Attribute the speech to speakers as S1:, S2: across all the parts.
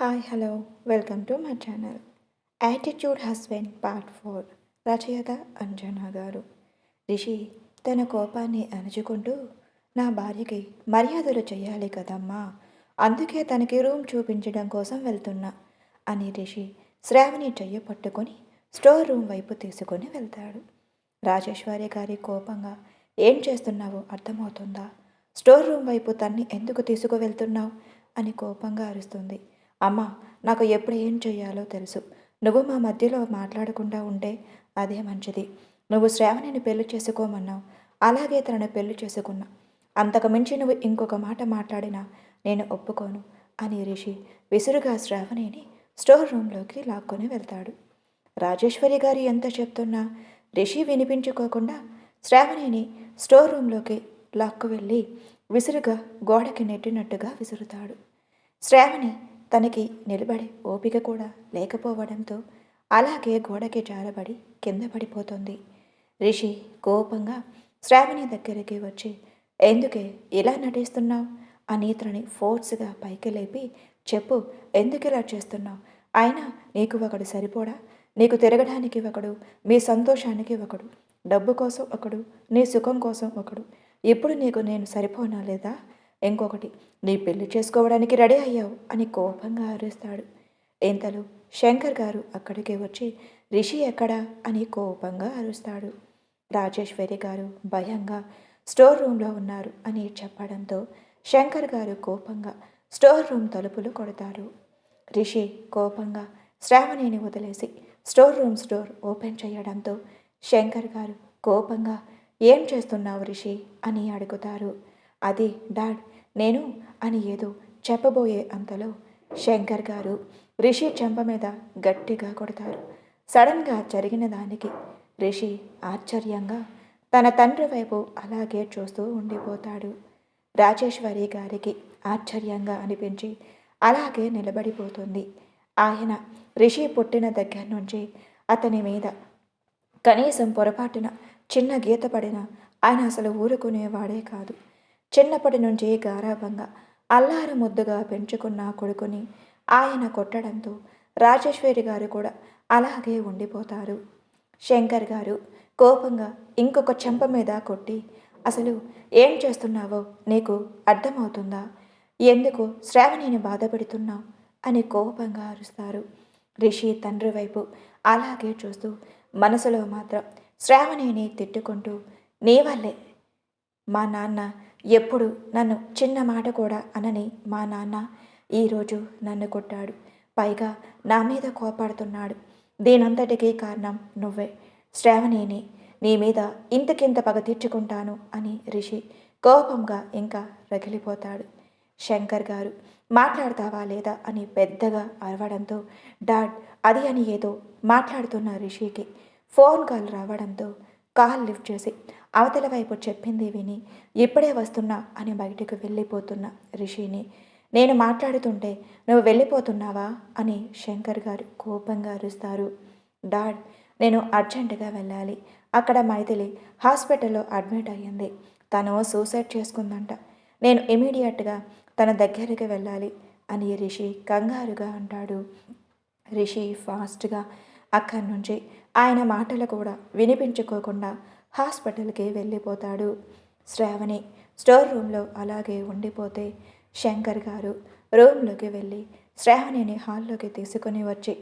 S1: Hi hello welcome to my channel attitude husband part four రచయిత అంజనా గారు. రిషి తన కోపాన్ని అణుచుకుంటూ నా భార్యకి మర్యాదలు చేయాలి కదమ్మా. అందుకే తనకి రూమ్ చూపించడం కోసం వెళ్తున్నా అని రిషి శ్రావణి చెయ్యి పట్టుకొని స్టోర్ రూమ్ వైపు తీసుకొని వెళ్తాడు. రాజేశ్వరి గారి కోపంగా ఏం చేస్తున్నావో అర్థమవుతుందా? స్టోర్ రూమ్ వైపు తన్ని ఎందుకు తీసుకువెళ్తున్నావు? అని కోపంగా అరుస్తుంది. అమ్మ నాకు ఎప్పుడు ఏం చేయాలో తెలుసు. నువ్వు మా మధ్యలో మాట్లాడకుండా ఉంటే అదే మంచిది. నువ్వు శ్రావణిని పెళ్ళి చేసుకోమన్నావు. అలాగే తనని పెళ్ళి చేసుకున్నా. అంతకు మించి నువ్వు ఇంకొక మాట మాట్లాడినా నేను ఒప్పుకోను అని రిషి విసురుగా శ్రావణిని స్టోర్ రూమ్లోకి లాక్కొని వెళ్తాడు. రాజేశ్వరి గారు ఎంత చెప్తున్నా రిషి వినిపించుకోకుండా శ్రావణిని స్టోర్ రూమ్లోకి లాక్కు వెళ్ళి విసురుగా గోడకి నెట్టినట్టుగా విసురుతాడు. శ్రావణి తనకి నిలబడి ఓపిక కూడా లేకపోవడంతో అలాగే గోడకి జారబడి కింద పడిపోతుంది. రిషి కోపంగా శ్రావణి దగ్గరికి వచ్చి ఎందుకే ఇలా నటిస్తున్నావు? అని తనని ఫోర్స్గా పైకి లేపి చెప్పు ఎందుకు ఇలా చేస్తున్నావు? అయినా నీకు ఒకడు సరిపోడా? నీకు తిరగడానికి ఒకడు మీ సంతోషానికి ఒకడు డబ్బు కోసం ఒకడు నీ సుఖం కోసం ఒకడు. ఇప్పుడు నీకు నేను సరిపోనా లేదా? ఇంకొకటి నీ పెళ్ళి చేసుకోవడానికి రెడీ అయ్యావు అని కోపంగా అరుస్తాడు. ఇంతలో శంకర్ గారు అక్కడికి వచ్చి రిషి ఎక్కడా? అని కోపంగా అరుస్తాడు. రాజేశ్వరి గారు భయంగా స్టోర్ రూమ్లో ఉన్నారు అని చెప్పడంతో శంకర్ గారు కోపంగా స్టోర్ రూమ్ తలుపులు కొడతారు. రిషి కోపంగా శ్రావణిని వదిలేసి స్టోర్ రూమ్ స్టోర్ ఓపెన్ చేయడంతో శంకర్ గారు కోపంగా ఏం చేస్తున్నావు రిషి? అని అడుగుతారు. అది డాడ్ నేను అని ఏదో చెప్పబోయే అంతలో శంకర్ గారు రిషి చెంప మీద గట్టిగా కొడతారు. సడన్గా జరిగిన దానికి రిషి ఆశ్చర్యంగా తన తండ్రి వైపు అలాగే చూస్తూ ఉండిపోతాడు. రాజేశ్వరి గారికి ఆశ్చర్యంగా అనిపించి అలాగే నిలబడిపోతుంది. ఆయన రిషి పుట్టిన దగ్గర నుంచి అతని మీద కనీసం పొరపాటున చిన్న గీత పడిన ఆయన అసలు ఊరుకునేవాడే కాదు. చిన్నప్పటి నుంచి గారాభంగా అల్లారు ముద్దుగా పెంచుకున్న కొడుకుని ఆయన కొట్టడంతో రాజేశ్వరి గారు కూడా అలాగే ఉండిపోతారు. శంకర్ గారు కోపంగా ఇంకొక చెంప మీద కొట్టి అసలు ఏం చేస్తున్నావో నీకు అర్థమవుతుందా? ఎందుకు శ్రావణిని బాధపెడుతున్నావు అని కోపంగా అరుస్తారు. రిషి తండ్రి వైపు అలాగే చూస్తూ మనసులో మాత్రం శ్రావణిని తిట్టుకుంటూ నీ వల్లే. మా నాన్న ఎప్పుడు నన్ను చిన్న మాట కూడా అనని మా నాన్న ఈరోజు నన్ను కొట్టాడు. పైగా నా మీద కోపాడుతున్నాడు. దీనంతటికీ కారణం నువ్వే. శ్రావణిని నీ మీద ఇంతకింత పగ తీర్చుకుంటాను అని రిషి కోపంగా ఇంకా రగిలిపోతాడు. శంకర్ గారు మాట్లాడతావా లేదా అని పెద్దగా అరవడంతో డాడ్ అది అని ఏదో మాట్లాడుతున్న రిషికి ఫోన్ కాల్ రావడంతో కాల్ లిఫ్ట్ చేసి అవతల వైపు చెప్పింది విని ఇప్పుడే వస్తున్నా అని బయటకు వెళ్ళిపోతున్న రిషిని. నేను మాట్లాడుతుంటే నువ్వు వెళ్ళిపోతున్నావా? అని శంకర్ గారు కోపంగా అరుస్తారు. డాడ్ నేను అర్జెంటుగా వెళ్ళాలి. అక్కడ మైథిలి హాస్పిటల్లో అడ్మిట్ అయ్యింది. తను సూసైడ్ చేసుకుందంట. నేను ఇమీడియట్గా తన దగ్గరికి వెళ్ళాలి అని రిషి కంగారుగా అంటాడు. రిషి ఫాస్ట్గా అక్కడి నుంచి ఆయన మాటలు కూడా వినిపించుకోకుండా హాస్పిటల్కి వెళ్ళిపోతాడు. శ్రావణి స్టోర్ రూమ్లో అలాగే ఉండిపోతే శంకర్ గారు రూమ్లోకి వెళ్ళి శ్రావణిని హాల్లోకి తీసుకుని వచ్చి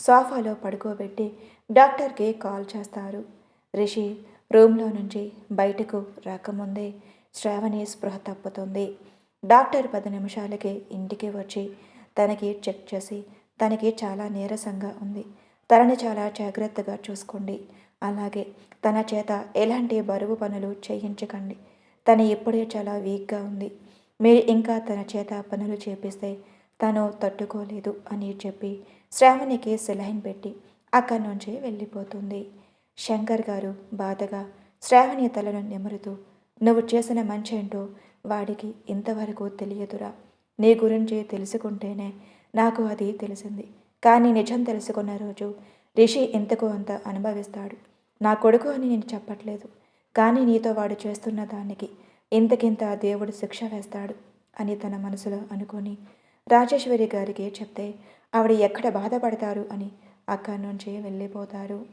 S1: సోఫాలో పడుకోబెట్టి డాక్టర్కి కాల్ చేస్తారు. రిషి రూమ్లో నుంచి బయటకు రాకముందే శ్రావణి స్పృహ తప్పుతుంది. డాక్టర్ పది నిమిషాలకి ఇంటికి వచ్చి తనకి చెక్ చేసి తనకి చాలా నీరసంగా ఉంది. తనని చాలా జాగ్రత్తగా చూసుకోండి. అలాగే తన చేత ఎలాంటి బరువు పనులు చేయించకండి. తను ఇప్పుడే చాలా వీక్గా ఉంది. మీరు ఇంకా తన చేత పనులు చేపిస్తే తను తట్టుకోలేదు అని చెప్పి శ్రావణికి సెలైన్ పెట్టి అక్కడి నుంచి వెళ్ళిపోతుంది. శంకర్ గారు బాధగా శ్రావణి తలను నిమురుతూ నువ్వు చేసిన మంచేంటో వాడికి ఇంతవరకు తెలియదురా. నీ గురించి తెలుసుకుంటేనే నాకు అది తెలిసింది. కానీ నిజం తెలుసుకున్న రోజు రిషి ఇంతకు అంత అనుభవిస్తాడు. నా కొడుకు అని నేను చెప్పట్లేదు. కానీ నీతో వాడు చేస్తున్న దానికి ఇంతకింత దేవుడు శిక్ష వేస్తాడు అని తన మనసులో అనుకొని రాజేశ్వరి గారికి చెప్తే ఆవిడ ఎక్కడ బాధపడతారు? అని అక్కడి నుంచి వెళ్ళిపోతారు.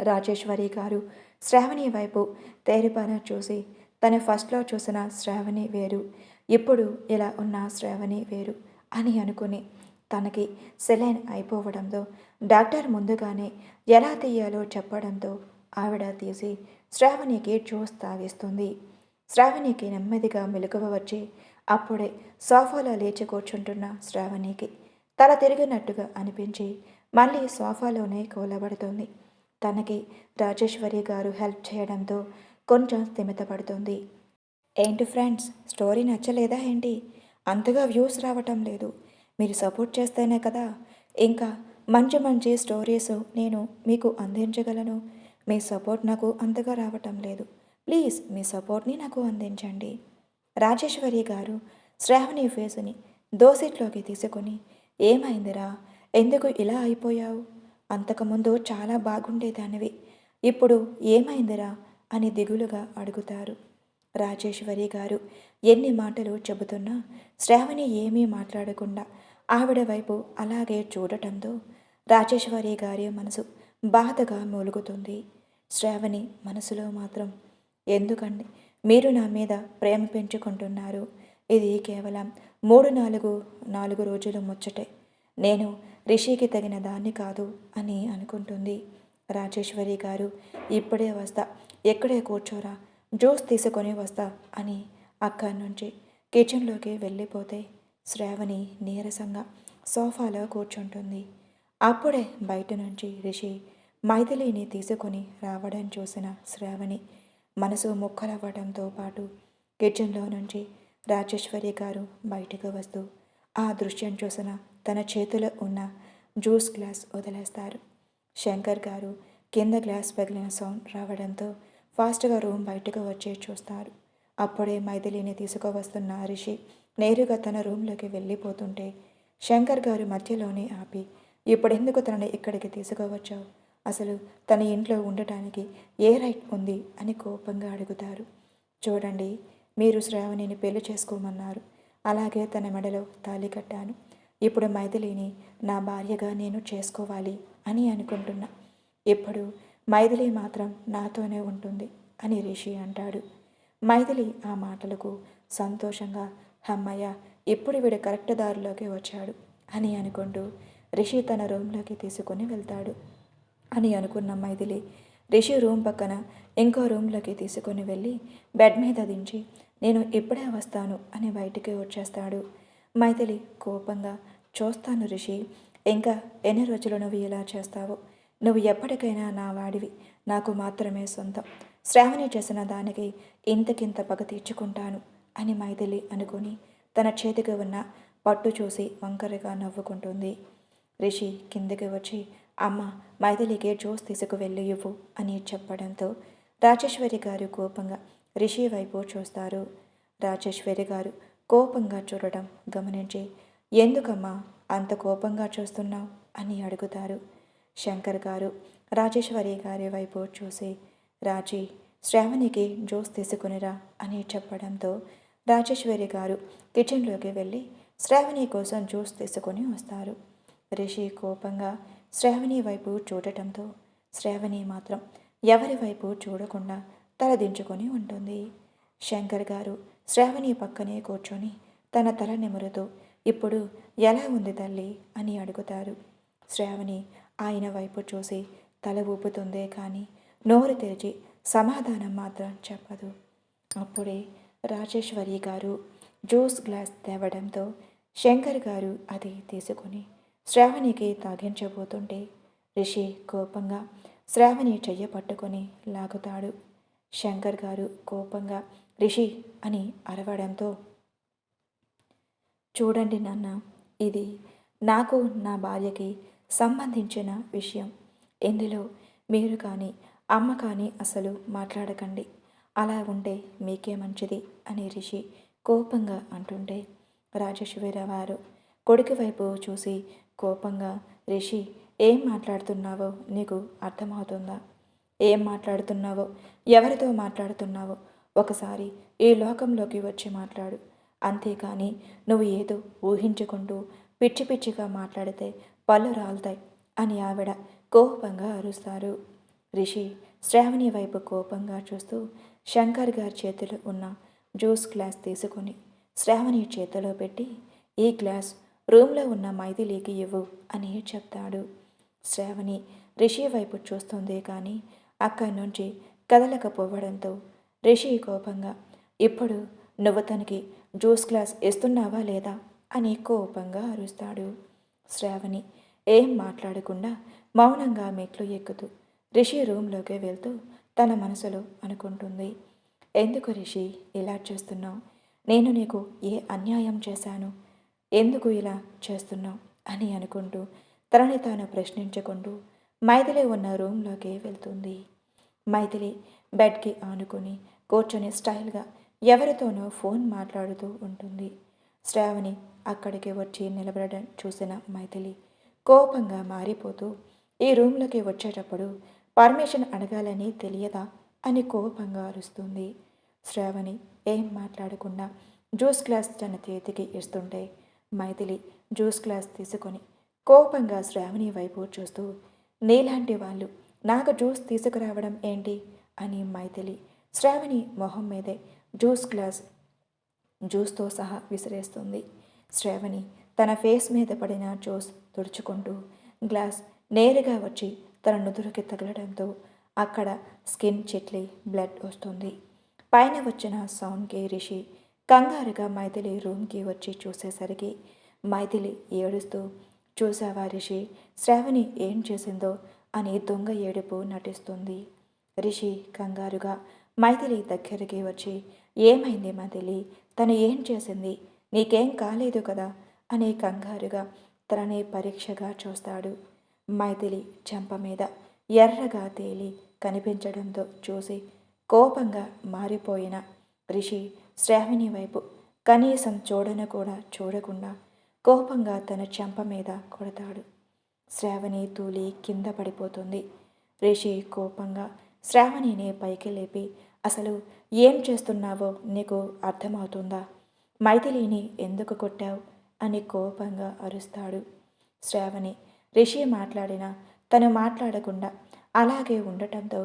S1: రాజేశ్వరి గారు శ్రావణి వైపు తేరిపాన చూసి తను ఫస్ట్లో చూసిన శ్రావణి వేరు ఇప్పుడు ఇలా ఉన్న శ్రావణి వేరు అని అనుకుని తనకి సెలైన్ అయిపోవడంతో డాక్టర్ ముందుగానే ఎలా తీయాలో చెప్పడంతో ఆవిడ తీసి శ్రావణికి జ్యూస్ తాగిస్తుంది. శ్రావణికి నెమ్మదిగా మెలకువ వచ్చి అప్పుడే సోఫాలో లేచి కూర్చుంటున్న శ్రావణికి తల తిరిగినట్టుగా అనిపించి మళ్ళీ సోఫాలోనే కూలబడుతుంది. తనకి రాజేశ్వరి గారు హెల్ప్ చేయడంతో కొంచెం స్థిమితపడుతుంది. ఏంటి ఫ్రెండ్స్ స్టోరీ నచ్చలేదా ఏంటి? అంతగా వ్యూస్ రావటం లేదు. మీరు సపోర్ట్ చేస్తేనే కదా. ఇంకా మంచి మంచి స్టోరీస్ నేను మీకు అందించగలను. మీ సపోర్ట్ నాకు అంతగా రావటం లేదు. ప్లీజ్ మీ సపోర్ట్ని నాకు అందించండి. రాజేశ్వరి గారు శ్రావణి ఫేసుని దోసిట్లోకి తీసుకొని ఏమైందిరా? ఎందుకు ఇలా అయిపోయావు? అంతకుముందు చాలా బాగుండేదానివి. ఇప్పుడు ఏమైందిరా? అని దిగులుగా అడుగుతారు. రాజేశ్వరి గారు ఎన్ని మాటలు చెబుతున్నా శ్రావణి ఏమీ మాట్లాడకుండా ఆవిడ వైపు అలాగే చూడటంతో రాజేశ్వరి గారి మనసు బాధగా మూలుగుతుంది. శ్రావణి మనసులో మాత్రం ఎందుకండి? మీరు నా మీద ప్రేమ పెంచుకుంటున్నారు. ఇది కేవలం మూడు నాలుగు నాలుగు రోజులు ముచ్చటే. నేను రిషికి తగిన దాన్ని కాదు అని అనుకుంటుంది రాజేశ్వరి గారు. ఇప్పుడే వస్తా ఎక్కడే కూర్చోరా జ్యూస్ తీసుకొని వస్తా అని అక్కడి నుంచి కిచెన్లోకి వెళ్ళిపోతే శ్రావణి నీరసంగా సోఫాలో కూర్చుంటుంది. అప్పుడే బయట నుంచి రిషి మైథిలిని తీసుకొని రావడం చూసిన శ్రావణి మనసు ముక్కలవ్వడంతో పాటు కిచెన్లో నుంచి రాజేశ్వరి గారు బయటకు వస్తూ ఆ దృశ్యం చూసిన తన చేతిలో ఉన్న జ్యూస్ గ్లాస్ వదిలేస్తారు. శంకర్ గారు కింద గ్లాస్ పగిలిన సౌండ్ రావడంతో ఫాస్ట్గా రూమ్ బయటకు వచ్చి చూస్తారు. అప్పుడే మైథిలిని తీసుకువస్తున్న రిషి నేరుగా తన రూమ్లోకి వెళ్ళిపోతుంటే శంకర్ గారు మధ్యలోనే ఆపి ఇప్పుడెందుకు తనని ఇక్కడికి తీసుకువచ్చావు? అసలు తన ఇంట్లో ఉండటానికి ఏ రైట్ ఉంది? అని కోపంగా అడుగుతారు. చూడండి మీరు శ్రావణిని పెళ్ళి చేసుకోమన్నారు. అలాగే తన మెడలో తాళి కట్టాను. ఇప్పుడు మైథిలిని నా భార్యగా నేను చేసుకోవాలి అని అనుకుంటున్నా. ఇప్పుడు మైథిలి మాత్రం నాతోనే ఉంటుంది అని రిషి అంటాడు. మైథిలి ఆ మాటలకు సంతోషంగా అమ్మయ్య ఇప్పుడు వీడు కరెక్ట్ దారిలోకి వచ్చాడు అని అనుకుంటూ రిషి తన రూమ్లోకి తీసుకొని వెళ్తాడు. అని అనుకున్న మైథిలి రిషి రూమ్ పక్కన ఇంకో రూమ్లోకి తీసుకొని వెళ్ళి బెడ్ మీద దించి నేను ఇప్పుడే వస్తాను అని బయటికి వచ్చేస్తాడు. మైథిలి కోపంగా చూస్తాను రిషి ఇంకా ఎన్ని రోజులు నువ్వు ఇలా చేస్తావు? నువ్వు ఎప్పటికైనా నా వాడివి నాకు మాత్రమే సొంతం. శ్రావణి చేసిన దానికి ఇంతకింత పగ తీర్చుకుంటాను. అని మైథిలి అనుకుని తన చేతికి ఉన్న పట్టు చూసి వంకరగా నవ్వుకుంటుంది. రిషి కిందకి వచ్చి అమ్మ మైథిలికి జ్యూస్ తీసుకువెళ్ళి ఇవ్వు అని చెప్పడంతో రాజేశ్వరి గారు కోపంగా రిషి వైపు చూస్తారు. రాజేశ్వరి గారు కోపంగా చూడడం గమనించి ఎందుకమ్మా అంత కోపంగా చూస్తున్నావు? అని అడుగుతారు. శంకర్ గారు రాజేశ్వరి గారి వైపు చూసి రాజీ శ్రావణికి జ్యూస్ తీసుకునిరా అని చెప్పడంతో రాజేశ్వరి గారు కిచెన్లోకి వెళ్ళి శ్రావణి కోసం జ్యూస్ తీసుకొని వస్తారు. రిషి కోపంగా శ్రావణి వైపు చూడటంతో శ్రావణి మాత్రం ఎవరి వైపు చూడకుండా తలదించుకొని ఉంటుంది. శంకర్ గారు శ్రావణి పక్కనే కూర్చొని తన తల నిమురుతూ ఇప్పుడు ఎలా ఉంది తల్లి? అని అడుగుతారు. శ్రావణి ఆయన వైపు చూసి తల ఊపుతుందే కానీ నోరు తెరిచి సమాధానం మాత్రం చెప్పదు. అప్పుడే రాజేశ్వరి గారు జ్యూస్ గ్లాస్ తేవడంతో శంకర్ గారు అది తీసుకొని శ్రావణికి తాగించబోతుంటే రిషి కోపంగా శ్రావణి చెయ్య పట్టుకొని లాగుతాడు. శంకర్ గారు కోపంగా రిషి అని అరవడంతో చూడండి నాన్న ఇది నాకు నా భార్యకి సంబంధించిన విషయం. ఇందులో మీరు కానీ అమ్మ కానీ అసలు మాట్లాడకండి. అలా ఉంటే మీకే మంచిది అని రిషి కోపంగా అంటుంటే రాజేశ్వర వారు కొడుకు వైపు చూసి కోపంగా రిషి ఏం మాట్లాడుతున్నావో నీకు అర్థమవుతుందా? ఏం మాట్లాడుతున్నావో? ఎవరితో మాట్లాడుతున్నావో? ఒకసారి ఈ లోకంలోకి వచ్చి మాట్లాడు. అంతేకాని నువ్వు ఏదో ఊహించుకుంటూ పిచ్చి పిచ్చిగా మాట్లాడితే పళ్ళు రాలుతాయి అని ఆవిడ కోపంగా అరుస్తారు. రిషి శ్రావణి వైపు కోపంగా చూస్తూ శంకర్ గారి చేతిలో ఉన్న జ్యూస్ గ్లాస్ తీసుకొని శ్రావణి చేతిలో పెట్టి ఈ గ్లాస్ రూమ్లో ఉన్న మైథిలీకి ఇవ్వు అని చెప్తాడు. శ్రావణి రిషి వైపు చూస్తుంది కానీ అక్కడి నుంచి కదలకపోవడంతో రిషి కోపంగా ఇప్పుడు నువ్వు తనకి జ్యూస్ గ్లాస్ ఇస్తున్నావా లేదా? అని కోపంగా అరుస్తాడు. శ్రావణి ఏం మాట్లాడకుండా మౌనంగా మెట్లు ఎక్కుతూ రిషి రూమ్లోకి వెళ్తూ తన మనసులో అనుకుంటుంది. ఎందుకు రిషి ఇలా చేస్తున్నావు? నేను నీకు ఏ అన్యాయం చేశాను? ఎందుకు ఇలా చేస్తున్నావు? అని అనుకుంటూ తనని తాను ప్రశ్నించుకుంటూ మైథిలి ఉన్న రూమ్లోకి వెళ్తుంది. మైథిలి బెడ్కి ఆనుకొని కూర్చొని స్టైల్గా ఎవరితోనో ఫోన్ మాట్లాడుతూ ఉంటుంది. శ్రావణి అక్కడికి వచ్చి నిలబడడం చూసిన మైథిలి కోపంగా మారిపోతూ ఈ రూమ్లోకి వచ్చేటప్పుడు పర్మిషన్ అడగాలని తెలియదా? అని కోపంగా అరుస్తుంది. శ్రావణి ఏం మాట్లాడకుండా జ్యూస్ గ్లాస్ తన చేతికి ఇస్తుంటే మైథిలి జ్యూస్ గ్లాస్ తీసుకొని కోపంగా శ్రావణి వైపు చూస్తూ నీలాంటి వాళ్ళు నాకు జ్యూస్ తీసుకురావడం ఏంటి? అని మైథిలి శ్రావణి మొహం మీదే జ్యూస్ గ్లాస్ జ్యూస్తో సహా విసిరేస్తుంది. శ్రావణి తన ఫేస్ మీద పడిన జ్యూస్ తుడుచుకుంటూ గ్లాస్ నేరుగా వచ్చి తన నుదురుకి తగలడంతో అక్కడ స్కిన్ చిట్లి బ్లడ్ వస్తుంది. పైన వచ్చిన సౌండ్కి రిషి కంగారుగా మైథిలి రూమ్కి వచ్చి చూసేసరికి మైథిలి ఏడుస్తూ చూసావా రిషి? శ్రావణి ఏం చేసిందో? అని దొంగ ఏడుపు నటిస్తుంది. రిషి కంగారుగా మైథిలి దగ్గరికి వచ్చి ఏమైంది మైథిలి? తను ఏం చేసింది? నీకేం కాలేదు కదా? అని కంగారుగా తనని పరీక్షగా చూస్తాడు. మైథిలి చెంప మీద ఎర్రగా తేలి కనిపించడంతో చూసి కోపంగా మారిపోయిన రిషి శ్రావణి వైపు కనీసం చూడను కూడా చూడకుండా కోపంగా తన చెంప మీద కొడతాడు. శ్రావణి తూలి కింద పడిపోతుంది. రిషి కోపంగా శ్రావణిని పైకి లేపి అసలు ఏం చేస్తున్నావో నీకు అర్థమవుతుందా? మైథిలిని ఎందుకు కొట్టావు? అని కోపంగా అరుస్తాడు. శ్రావణి రిషి మాట్లాడినా తను మాట్లాడకుండా అలాగే ఉండటంతో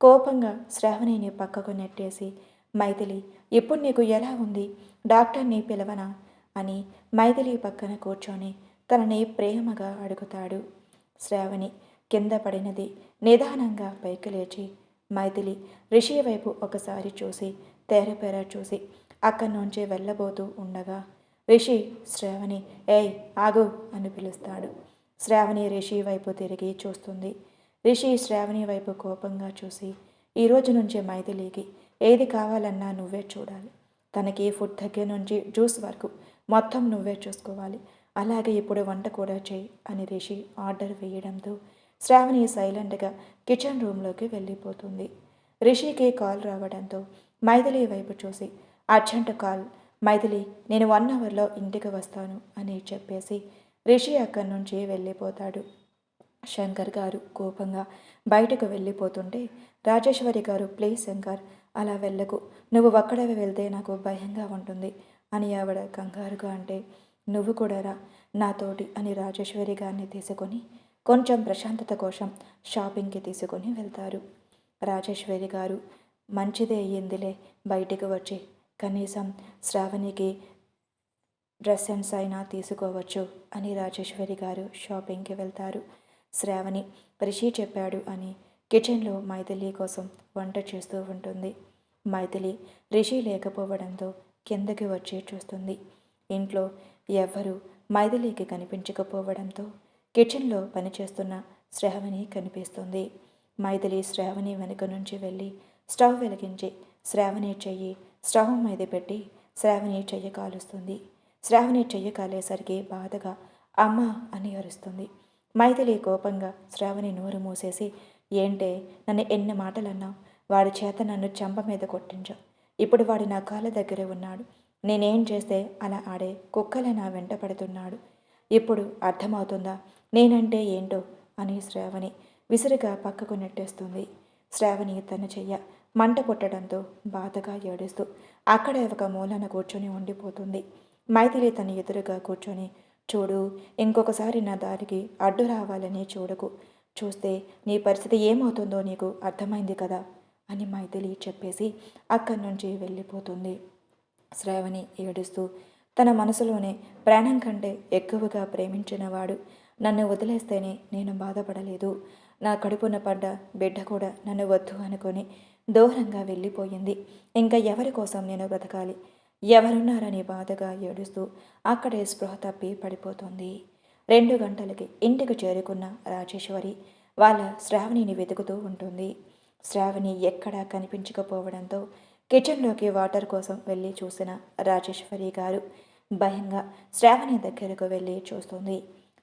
S1: కోపంగా శ్రావణిని పక్కకు నెట్టేసి మైథిలి ఇప్పుడు నీకు ఎలా ఉంది? డాక్టర్ని పిలవనా? అని మైథిలి పక్కన కూర్చొని తనని ప్రేమగా అడుగుతాడు. శ్రావణి కింద పడినది నిదానంగా పైకి లేచి మైథిలి రిషి వైపు ఒకసారి చూసి తేరపేర చూసి అక్కడి నుంచి వెళ్ళబోతూ ఉండగా రిషి శ్రావణి ఏయ్ ఆగు అని పిలుస్తాడు. శ్రావణి రిషి వైపు తిరిగి చూస్తుంది. రిషి శ్రావణి వైపు కోపంగా చూసి ఈ రోజు నుంచి మైథిలీకి ఏది కావాలన్నా నువ్వే చూడాలి. తనకి ఫుడ్ దగ్గర నుంచి జ్యూస్ వరకు మొత్తం నువ్వే చూసుకోవాలి. అలాగే ఇప్పుడు వంట కూడా చేయి అని రిషి ఆర్డర్ వేయడంతో శ్రావణి సైలెంట్గా కిచెన్ రూమ్లోకి వెళ్ళిపోతుంది. రిషికి కాల్ రావడంతో మైథిలి వైపు చూసి అర్జెంట్ కాల్. మైథిలి నేను వన్ అవర్లో ఇంటికి వస్తాను అని చెప్పేసి రిషి అక్కడి నుంచి వెళ్ళిపోతాడు. శంకర్ గారు కోపంగా బయటకు వెళ్ళిపోతుంటే రాజేశ్వరి గారు ప్లీజ్ శంకర్ అలా వెళ్ళకు. నువ్వు ఒక్కడవి వెళ్తే నాకు భయంగా ఉంటుంది అని ఆవిడ కంగారుగా అంటే నువ్వు కూడా రా. నాతోటి అని రాజేశ్వరి గారిని తీసుకొని కొంచెం ప్రశాంతత కోసం షాపింగ్కి తీసుకొని వెళ్తారు. రాజేశ్వరి గారు మంచిదే అయ్యిందిలే బయటికి వచ్చి. కనీసం శ్రావణికి డ్రెస్ సెన్స్ అయినా తీసుకోవచ్చు అని రాజేశ్వరి గారు షాపింగ్కి వెళ్తారు. శ్రావణి రిషి చెప్పాడు అని కిచెన్లో మైథిలి కోసం వంట చేస్తూ ఉంటుంది. మైథిలి రిషి లేకపోవడంతో కిందకి వచ్చి చూస్తుంది. ఇంట్లో ఎవ్వరూ మైథిలికి కనిపించకపోవడంతో కిచెన్లో పనిచేస్తున్న శ్రావణి కనిపిస్తుంది. మైథిలి శ్రావణి వెనుక నుంచి వెళ్ళి స్టవ్ వెలిగించి శ్రావణి చెయ్యి స్టవ్ మీద పెట్టి శ్రావణి చెయ్యి కాలుస్తుంది. శ్రావణి చెయ్యి కాలేసరికి బాధగా అమ్మ అని అరుస్తుంది. మైథిలి కోపంగా శ్రావణి నోరు మూసేసి ఏంటే నన్ను ఎన్ని మాటలు అన్నావు వాడి చేత నన్ను చెంప మీద కొట్టించావు ఇప్పుడు వాడు నా కాళ్ళ దగ్గరే ఉన్నాడు. నేనేం చేస్తే అలా ఆడే కుక్కల నా వెంట పడుతున్నాడు. ఇప్పుడు అర్థమవుతుందా? నేనంటే ఏంటో? అని శ్రావణి విసురుగా పక్కకు నెట్టేస్తుంది. శ్రావణి తన చెయ్య మంట పుట్టడంతో బాధగా ఏడుస్తూ అక్కడే ఒక మూలన కూర్చొని ఉండిపోతుంది. మైథిలి తన ఎదురుగా కూర్చొని చూడు ఇంకొకసారి నా దారికి అడ్డు రావాలని చూడకు. చూస్తే నీ పరిస్థితి ఏమవుతుందో నీకు అర్థమైంది కదా? అని మైథిలి చెప్పేసి అక్కడి నుంచి వెళ్ళిపోతుంది. శ్రావణి ఏడుస్తూ తన మనసులోనే ప్రాణం కంటే ఎక్కువగా ప్రేమించినవాడు. నన్ను వదిలేస్తేనే నేను బాధపడలేదు. నా కడుపున పడ్డ బిడ్డ కూడా నన్ను వద్దు అనుకొని దూరంగా వెళ్ళిపోయింది. ఇంకా ఎవరి కోసం నేను బ్రతకాలి? ఎవరున్నారని బాధగా ఏడుస్తూ అక్కడే స్పృహ తప్పి పడిపోతుంది. రెండు గంటలకి ఇంటికి చేరుకున్న రాజేశ్వరి వాళ్ళ శ్రావణిని వెతుకుతూ ఉంటుంది. శ్రావణి ఎక్కడా కనిపించకపోవడంతో కిచెన్లోకి వాటర్ కోసం వెళ్ళి చూసిన రాజేశ్వరి గారు భయంగా శ్రావణి దగ్గరకు వెళ్ళి చూస్తుంది.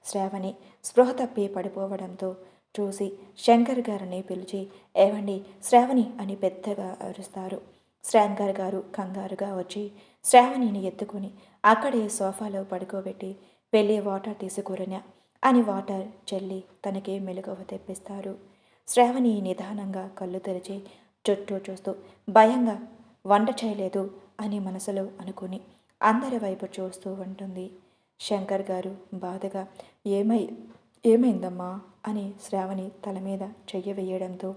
S1: శ్రావణి స్పృహ తప్పి పడిపోవడంతో చూసి శంకర్ గారిని పిలిచి ఏవండి శ్రావణి అని పెద్దగా అరుస్తారు. శ్రాంకర్ గారు కంగారుగా వచ్చి శ్రావణిని ఎత్తుకుని అక్కడే సోఫాలో పడుకోబెట్టి వెళ్ళి వాటర్ తీసుకురనా అని వాటర్ చెల్లి తనకే మెలుగవ తెప్పిస్తారు. శ్రావణి నిదానంగా కళ్ళు తెరిచి చుట్టూ చూస్తూ భయంగా వంట చేయలేదు అని మనసులో అనుకుని అందరి వైపు చూస్తూ ఉంటుంది. శంకర్ గారు బాధగా ఏమై ఏమైందమ్మా అని శ్రావణి తల మీద చెయ్యి వేయడంతో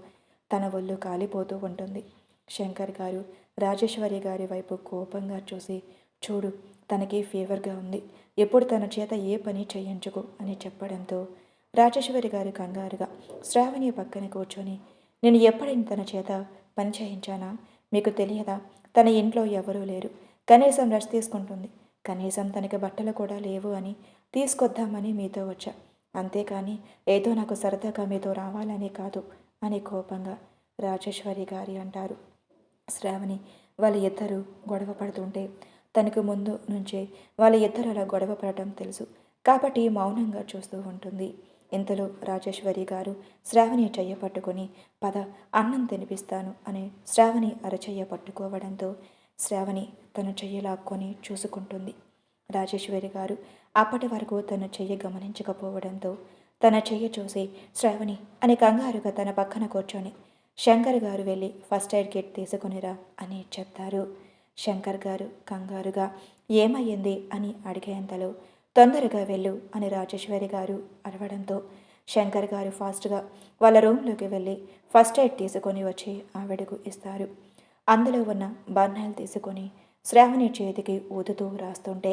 S1: తన ఒళ్ళు కాలిపోతూ ఉంటుంది. శంకర్ గారు రాజేశ్వరి గారి వైపు కోపంగా చూసి చూడు తనకి ఫీవర్గా ఉంది. ఎప్పుడు తన చేత ఏ పని చేయించుకు అని చెప్పడంతో రాజేశ్వరి గారు కంగారుగా శ్రావణి పక్కన కూర్చొని నేను ఎప్పుడైనా తన చేత పని చేయించానా? మీకు తెలియదా? తన ఇంట్లో ఎవరూ లేరు. కనీసం రెస్ట్ తీసుకుంటుంది. కనీసం తనకి బట్టలు కూడా లేవు అని తీసుకొద్దామని మీతో వచ్చా. అంతేకాని ఏదో నాకు సరదాగా మీతో రావాలని కాదు అని కోపంగా రాజేశ్వరి గారి అంటారు. శ్రావణి వాళ్ళ ఇద్దరు గొడవ పడుతుంటే తనకు ముందు నుంచే వాళ్ళ ఇద్దరు అలా గొడవ పడటం తెలుసు. కాబట్టి మౌనంగా చూస్తూ ఉంటుంది. ఇంతలో రాజేశ్వరి గారు శ్రావణి చెయ్య పట్టుకొని పద అన్నం తినిపిస్తాను అని శ్రావణి అరచెయ్య పట్టుకోవడంతో శ్రావణి తన చెయ్యి లాక్కొని చూసుకుంటుంది. రాజేశ్వరి గారు అప్పటి వరకు తన చెయ్యి గమనించకపోవడంతో తన చెయ్యి చూసి శ్రావణి అని కంగారుగా తన పక్కన కూర్చొని శంకర్ గారు వెళ్ళి ఫస్ట్ ఎయిడ్ కిట్ తీసుకునిరా అని చెప్తారు. శంకర్ గారు కంగారుగా ఏమయ్యింది? అని అడిగేంతలో తొందరగా వెళ్ళు అని రాజేశ్వరి గారు అరవడంతో శంకర్ గారు ఫాస్ట్గా వాళ్ళ రూమ్లోకి వెళ్ళి ఫస్ట్ ఎయిడ్ తీసుకొని వచ్చి ఆవిడకు ఇస్తారు. అందులో ఉన్న బర్నాలు తీసుకొని శ్రావణి చేతికి ఊదుతూ రాస్తుంటే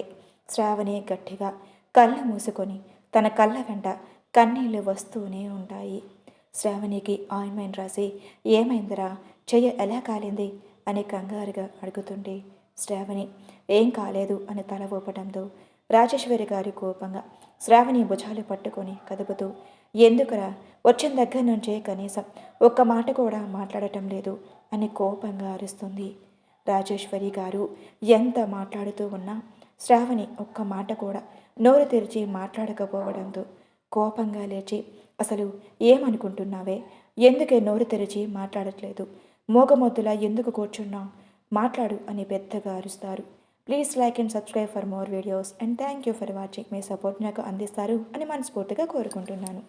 S1: శ్రావణి గట్టిగా కళ్ళు మూసుకొని తన కళ్ళ వెంట కన్నీళ్ళు వస్తూనే ఉంటాయి. శ్రావణికి ఆయింట్మెంట్ రాసి ఏమైందిరా? చెయ్య ఎలా కాలింది? అని కంగారుగా అడుగుతుండే శ్రావణి ఏం కాలేదు అని తల ఊపడంతో రాజేశ్వరి గారి కోపంగా శ్రావణి భుజాలు పట్టుకొని కదుపుతూ ఎందుకురా? వచ్చిన దగ్గర నుంచే కనీసం ఒక్క మాట కూడా మాట్లాడటం లేదు అని కోపంగా అరుస్తుంది రాజేశ్వరి గారు. ఎంత మాట్లాడుతూ ఉన్నా శ్రావణి ఒక్క మాట కూడా నోరు తెరిచి మాట్లాడకపోవడంతో కోపంగా లేచి అసలు ఏమనుకుంటున్నావే? ఎందుకే నోరు తెరిచి మాట్లాడట్లేదు? మోగమొద్దులా ఎందుకు కూర్చున్నావు? మాట్లాడు అని పెద్దగా అరుస్తారు. Please like and subscribe for more videos and thank you for watching. Me support నాకు అందిస్తారు అని మనస్ఫూర్తిగా కోరుకుంటున్నాను.